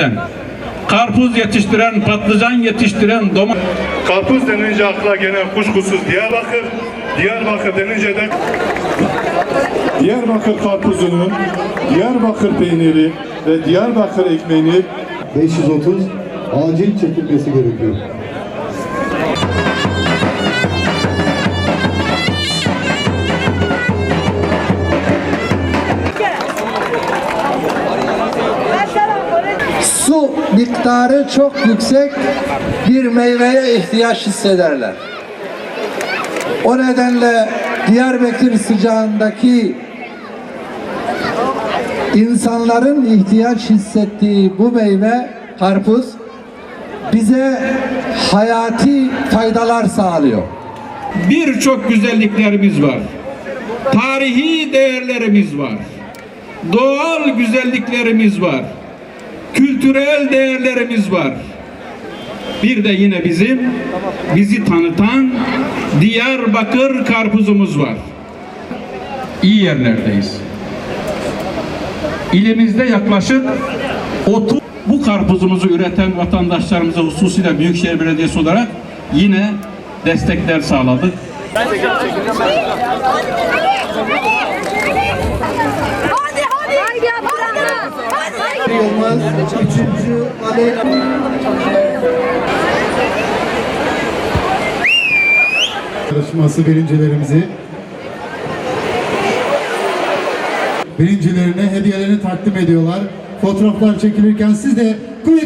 bölgemizden karpuz yetiştiren, patlıcan yetiştiren, domates Karpuz denince akla gelen kuşkusuz Diyarbakır. Diyarbakır denince de Diyarbakır karpuzunun, Diyarbakır peyniri ve Diyarbakır ekmeğini 530 acil çekilmesi gerekiyor. Su miktarı çok yüksek bir meyveye ihtiyaç hissederler. O nedenle Diyarbakır sıcağındaki insanların ihtiyaç hissettiği bu meyve karpuz bize hayati faydalar sağlıyor. birçok güzelliklerimiz var. Tarihi değerlerimiz var. Doğal güzelliklerimiz var. Kültürel değerlerimiz var. Bir de yine bizim bizi tanıtan Diyarbakır karpuzumuz var. İyi yerlerdeyiz. İlimizde yaklaşık 30 bu karpuzumuzu üreten vatandaşlarımıza hususuyla Büyükşehir Belediyesi olarak yine destekler sağladık. Hadi. Yılmaz, üçüncü aday Yarışması birincilerimizi birincilerine hediyelerini takdim ediyorlar. Fotoğraflar çekilirken siz de kuvvetli